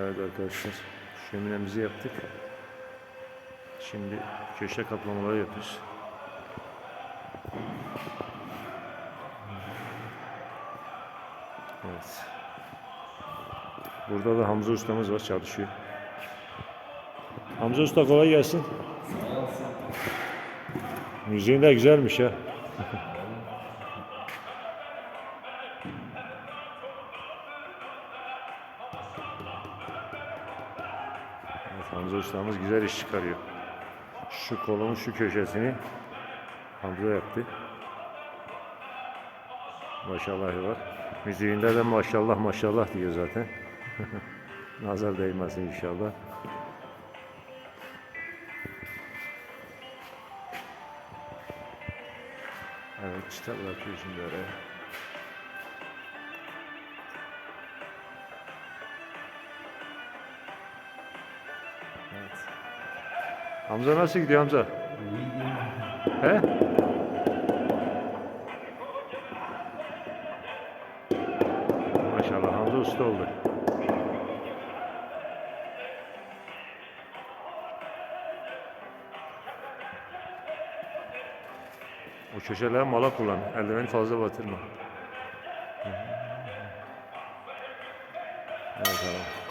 Evet arkadaşlar şöminemizi yaptık. Şimdi köşe kaplamaları yapıyoruz. Evet. Burada da Hamza ustamız var çalışıyor. Hamza usta kolay gelsin. Müziğin de güzelmiş ha. Hamza ustamız güzel iş çıkarıyor. Şu kolun şu köşesini Hamza yaptı. Maşallah var. Müziğinde de maşallah maşallah diyor zaten. Nazar değmesin inşallah. Evet çıta bırakıyor şimdi. Hamza nasıl gidiyor Hamza? He? Maşallah Hamza usta oldu. O köşeler mala kullan. Eldiveni fazla batırma. Evet abi.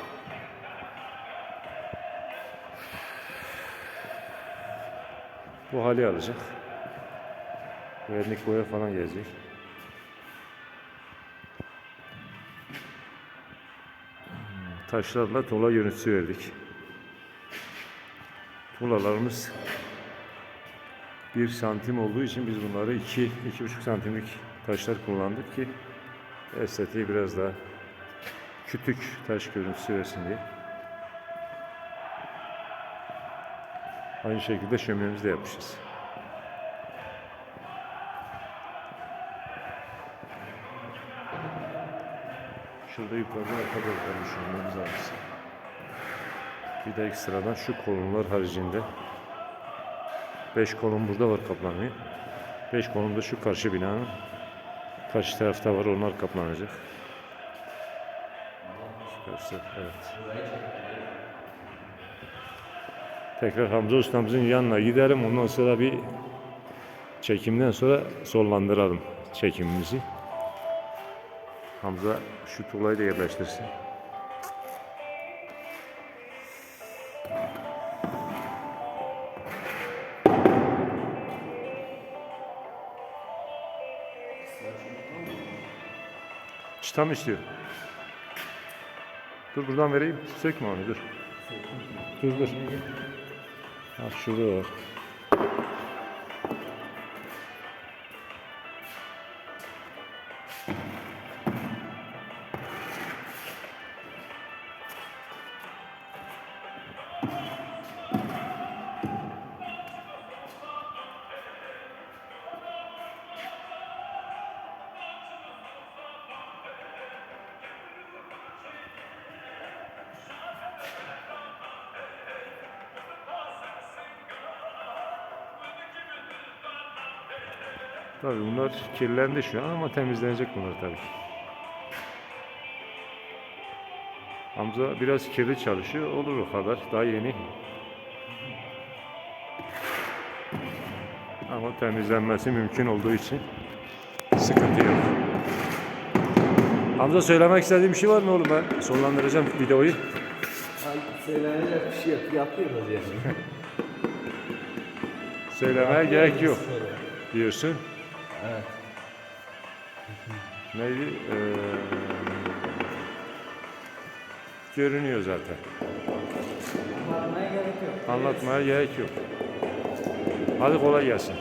Bu hali alacak. Vernik boya falan gelecek. Taşlarla tuğla görüntüsü verdik. Tuğlalarımız 1 santim olduğu için biz bunları 2 2,5 santimlik taşlar kullandık ki estetiği biraz daha küçük taş görüntüsü versin diye. Aynı şekilde şöminemizi de yapmışız. Şurada yukarıda arka bölgenin şöminemiz var. Bir de ekstradan şu kolonlar haricinde 5 kolon burada var kaplanıyor. 5 kolon da şu karşı binanın karşı tarafta var onlar kaplanacak. Şu karşı, evet. Tekrar Hamza ustamızın yanına gidelim. Ondan sonra bir çekimden sonra sonlandıralım çekimimizi. Hamza şu tuğlayı da yerleştirsin. Çıta mı istiyor? Dur buradan vereyim. Sökme onu dur. Dur dur. Ha. Tabii bunlar kirlendi şu an ama temizlenecek bunlar tabii. Hamza biraz kirli çalışıyor. Olur o kadar. Daha yeni. Ama temizlenmesi mümkün olduğu için sıkıntı yok. Hamza söylemek istediğin bir şey var mı oğlum? Ben sonlandıracağım videoyu. Söylenecek bir şey yok. Yapıyoruz yani. Söylemeye gerek yok diyorsun. Evet. Neydi? Ee, görünüyor zaten. Anlatmaya gerek yok. Anlatmaya gerek yok. Hadi kolay gelsin.